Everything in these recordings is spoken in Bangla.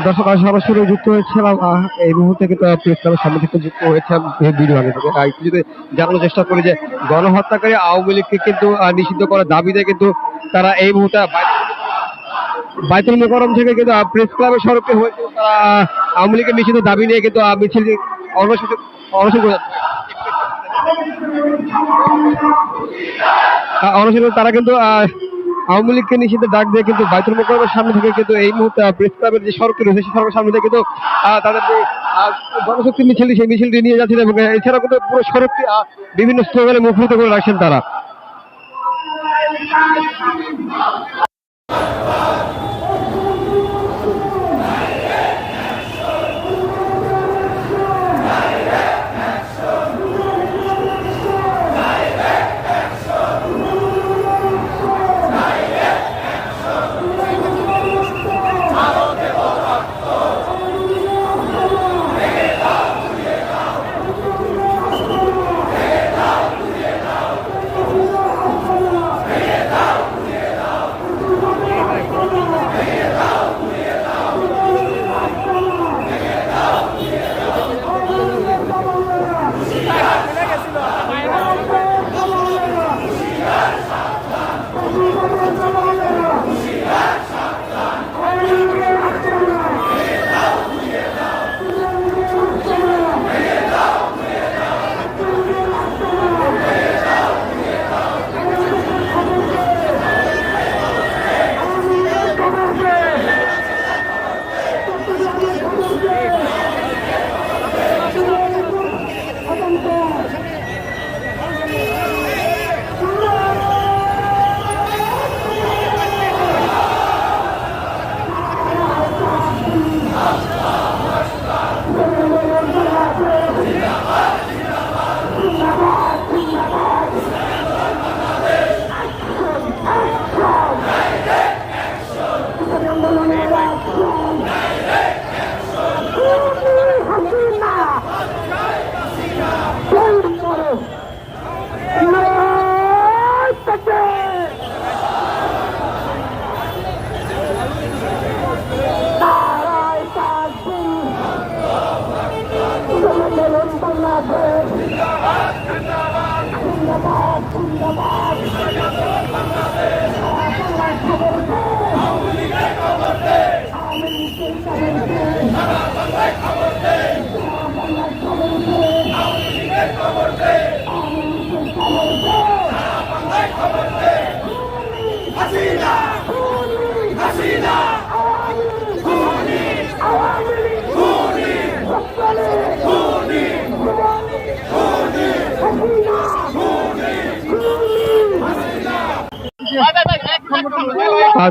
দর্শক আমি সরাসরি যুক্ত হয়েছিলাম এই মুহূর্তে কিন্তু প্রেস ক্লাবের সামনে থেকে যুক্ত হয়েছে ভিডিও আগে থেকে। একটু যদি জানানোর চেষ্টা করি যে, গণহত্যাকারী আওয়ামী লীগকে কিন্তু নিষিদ্ধ করার দাবিতে কিন্তু তারা এই মুহূর্তে বাই- বাইতুল মোকরম থেকে কিন্তু প্রেস ক্লাবের সড়কে হয়ে তারা আওয়ামী লীগের নিষিদ্ধ দাবি নিয়ে কিন্তু মিছিল অনশন অনশন করে অনশনে তারা কিন্তু আওয়ামী লীগকে নিষিদ্ধ ডাক দিয়ে কিন্তু বাইতুল মোকরমের সামনে থেকে কিন্তু এই মুহূর্তে প্রেস ক্লাবের যে সড়কটি রয়েছে, সেই সড়কের সামনে থেকে কিন্তু তাদের যে গণশক্তি মিছিল, সেই মিছিলটি নিয়ে যাচ্ছেন এবং এছাড়া কিন্তু পুরো সড়কটি বিভিন্ন স্লোগানে মুখরিত করে রাখছেন তারা।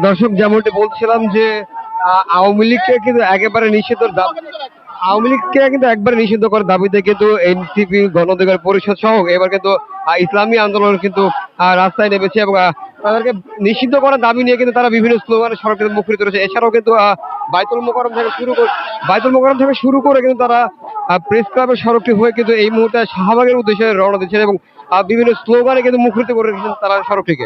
দর্শক, যেমনটি বলছিলাম যে আওয়ামী লীগকে কিন্তু একেবারে নিষিদ্ধ আওয়ামী লীগকে কিন্তু একবারে নিষিদ্ধ করার দাবিতে কিন্তু এনসিপি গণ অধিকার পরিষদ সহ এবার কিন্তু ইসলামী আন্দোলন কিন্তু রাস্তায় নেমেছে এবং তাদেরকে নিষিদ্ধ করার দাবি নিয়ে কিন্তু তারা বিভিন্ন স্লোগানে সড়কে মুখরিত রয়েছে এছাড়াও কিন্তু বাইতুল মোকরম থেকে শুরু করে বাইতুল মোকরম থেকে শুরু করে কিন্তু তারা প্রেস ক্লাবের সড়কটি হয়ে কিন্তু এই মুহূর্তে শাহবাগের উদ্দেশ্যে রওনা দিচ্ছেন এবং বিভিন্ন স্লোগানে কিন্তু মুখরিত করে রেখেছেন তারা সড়কটিকে।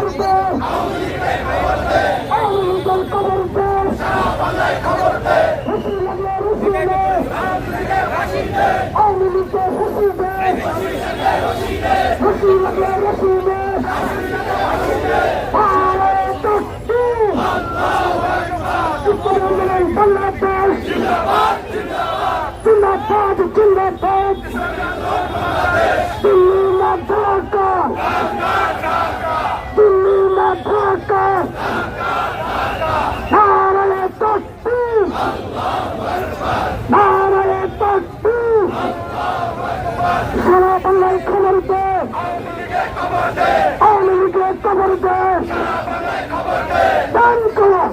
জিন্দাবাদ জিন্দাবাদ দিল্লি না ঢাকা দিল্লি না ঢাকা নারায় তত্ত্ব নারায় তত্ত্ব সারা বাংলায় খবর দে আওয়ামী লীগের খবর দে দান করো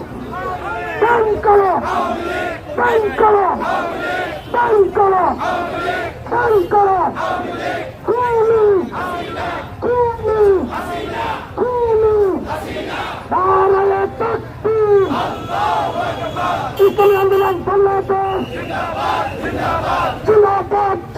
দান করো দান করো দান করো দান করো কুমি কুমি কুমি আন্দোলন জিন্দাবাদ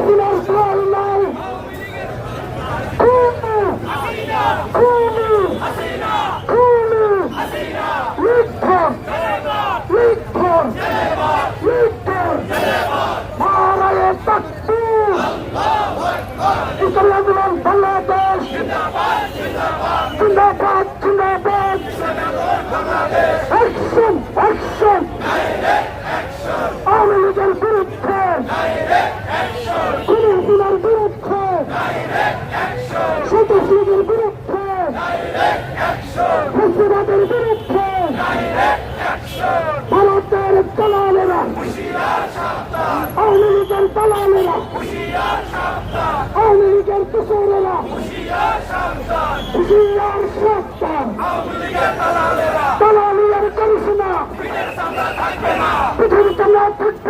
Come.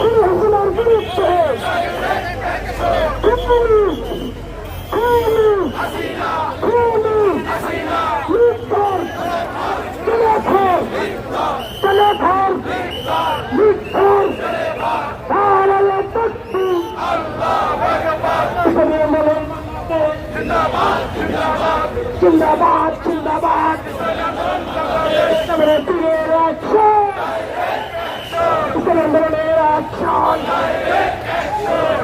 হুকুমার বিরুদ্ধ জিন্দাবাদ জিন্দাবাদ জিন্দাবাদ অ্যাকশন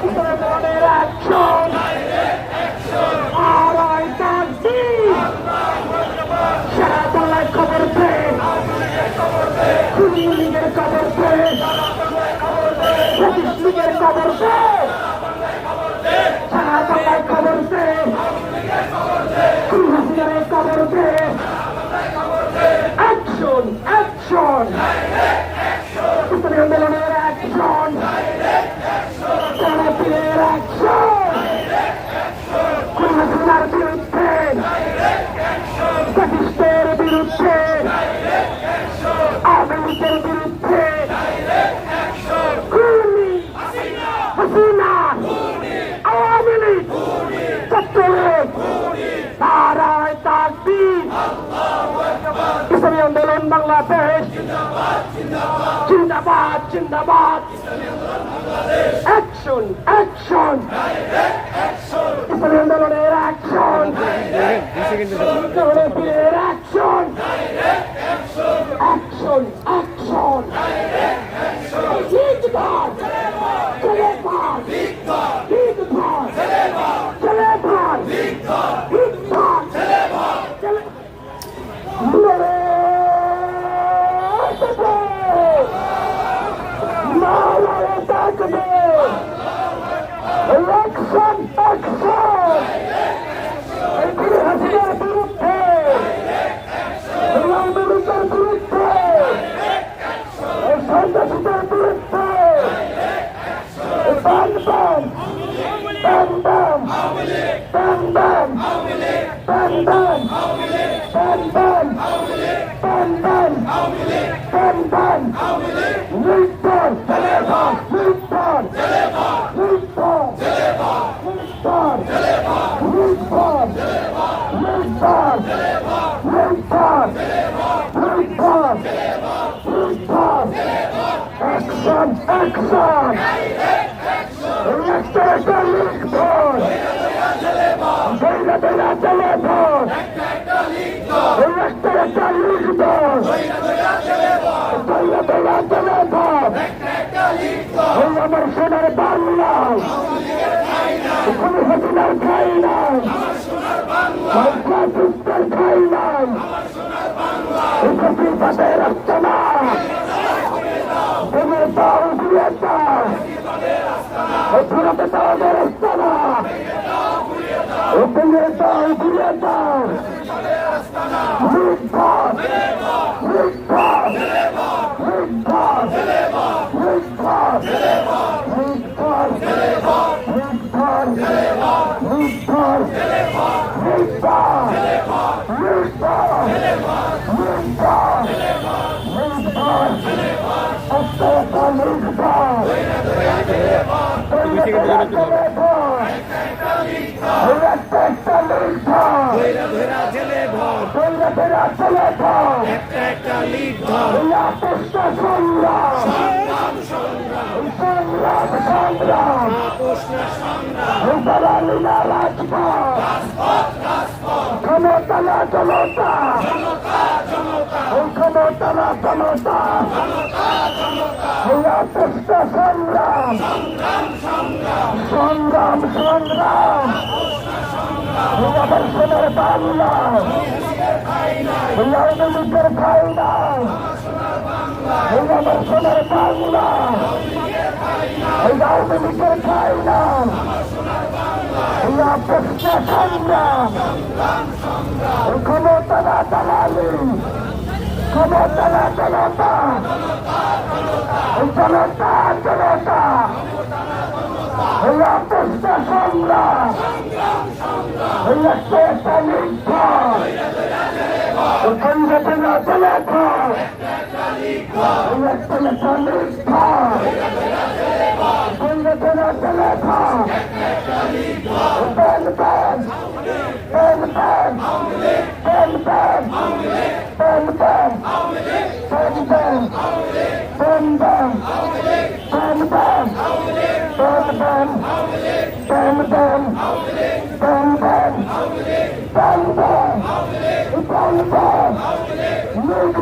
মুসলমানের অ্যাকশন আর আই তাকবি শাহাতুল্লাহ খবর পে খুনি লীগের খবর পে সতীশ লীগের খবর পে শাহাতুল্লাহ খবর পে খুনি হাসিনার খবর পে অ্যাকশন অ্যাকশন ইসলামী আন্দোলনের আন্দোলন বাংলাদেশ জিন্দাবাদ জিন্দাবাদ অ্যাকশন অ্যাকশন ইসলামী আন্দোলনের অ্যাকশন বান বান নির্ভর নির্ভর নির্ভর নির্ভর নির্ভর নির্ভর নির্ভর নির্ভর নির্ভর অ্যাকশন আমার সোনার বাংলা। কোনো হাসিনার খাই না দুঃখের খাই না উপস্থিত পাতায় রাখত না প্রেমের না একটা একটা লিড ধর সংগ্রাম সংগ্রাম রূপালীলা রাজপথ ক্ষমতা না জনতা ক্ষমতা না জনতা আপোষ্ঠ সংগ্রাম সংগ্রাম সংগ্রাম দর্শনের বাংলা দর্শনের বাংলা দর্শনের বাংলা এই আওয়ামী লীগের কায়দান এই অপেক্ষা সংগ্রাম ক্ষমতারা দালালি ক্ষমতারা জনতা এই জনতা জনতা এই অপেক্ষা সংগ্রাম এই একটা লিখা ক্ষমতারা জনতা এই একটা লিখা Look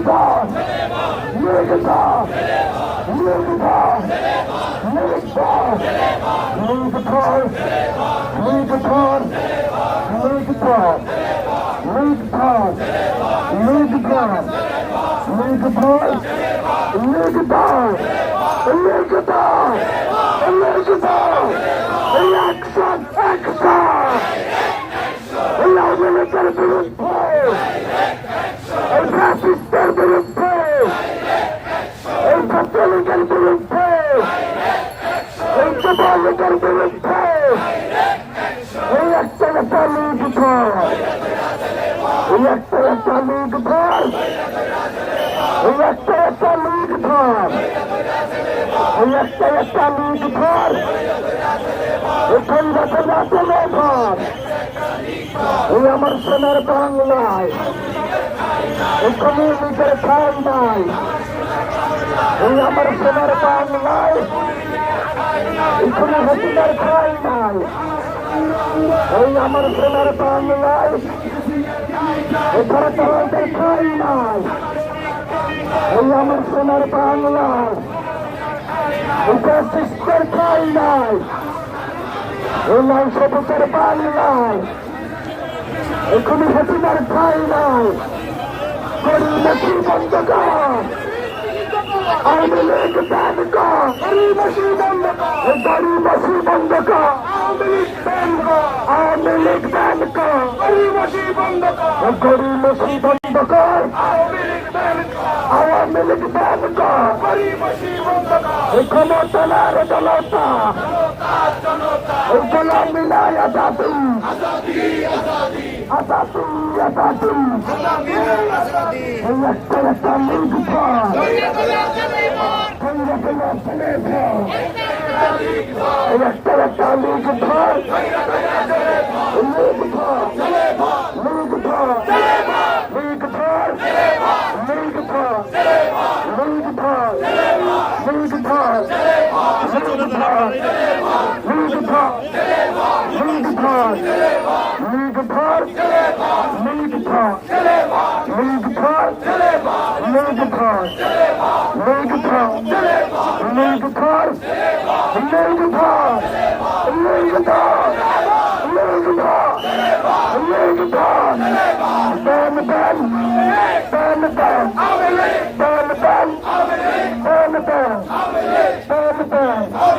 God! Yurgata, Yurgata, Yurgata, Yurgata, Yurgata, Yurgata, Lead God. Lead God. Lead God. Lead God. Lead God. Eligible. Election. Extra. Allow me to get to this place. And pass this step to this place. ছাত্রলীগের বিরুদ্ধে যুবলীগের বিরুদ্ধে এই একটা তালিগ ধর এই একটা তালিগ ধর এই একটা তালিগ ধর এই একটা তালিগ ধর এখন যখন আসলে ধর এই আমার সোনার বাংলায় এখানে নিজের খান নাই এই আমার সোনার বাংলায় কোনো হাসিনার খাই নাই। এই আমার সোনার বাংলায় এই ভারতের খাই নাই। এই আমার সোনার বাংলায় এই ফ্যাসিস্টের খাই নাই। এই নয় সবুজের বাংলায় এই কোনো হাসিনার খাই নাই। গরিবী বন্ধ কর। আওয়ামী লীগ ব্যান কর গরিবী বন্ধ কর গরিবী বন্ধ কর আওয়ামী লীগ ব্যান কর গরিবী বন্ধ কর গরিবী বন্ধ কর আওয়ামী লীগ ব্যান কর না রে জনতা এই গোলামি Azadi Azadi. Move the power! Move the power! ভর লীগ ভর লীগ ভর লীগ ভর লীগ ভর লীগ ভর লীগ ভর লীগ ভর পাশে চলে যান আপনারা Lead the talk. Lead the talk. Lead the talk. Lead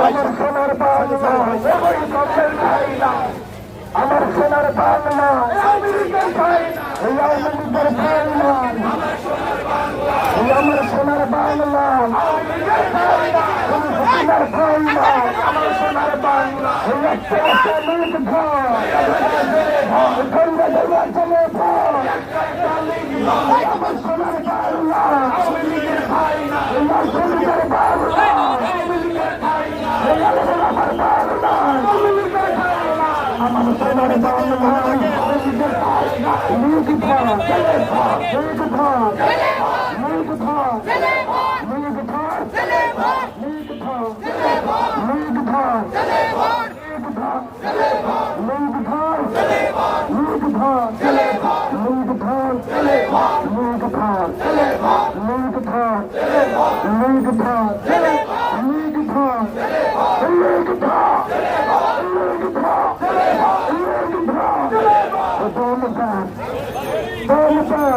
আমার সোনার বাংলা আমার সোনার বাংলা আমেরিকার ভাই ওই আমেরিকার ভাই না আমার সোনার বাংলা আমার সোনার বাংলা একটা মিনিট ভয় গঙ্গা দেওয়া চলে ভয় আমার সোনার বাংলা আমার সোনার বাংলা আমার সোনার বাংলা মিনিট ভয় মিনিট ভয় মিনিট ভয় লিগ ধর লিগ ধর লিগ ধর লিগ ধর লিগ ধর লিগ ধর লিগ ধর দম দম দম দম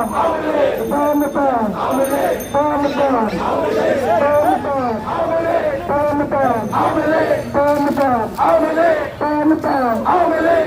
দম দম দম দম দম দম দম দম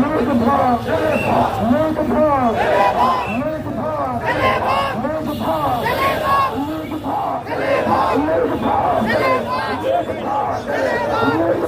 Move the ball! Move the ball! Move the ball! Move the ball!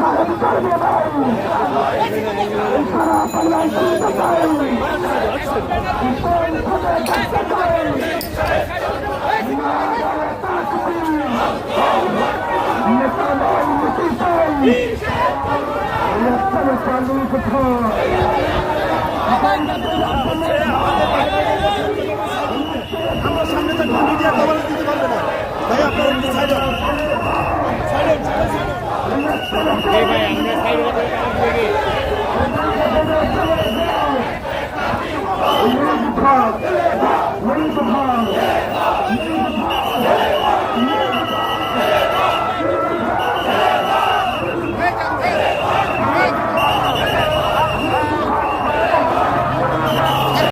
সাধন করবে ভাই সারা বাংলায় শুনতে চাই আমার সামনে তো মিডিয়া কভারেজ দিতে পারবে না ভাই আপনারা side side Hurry from home!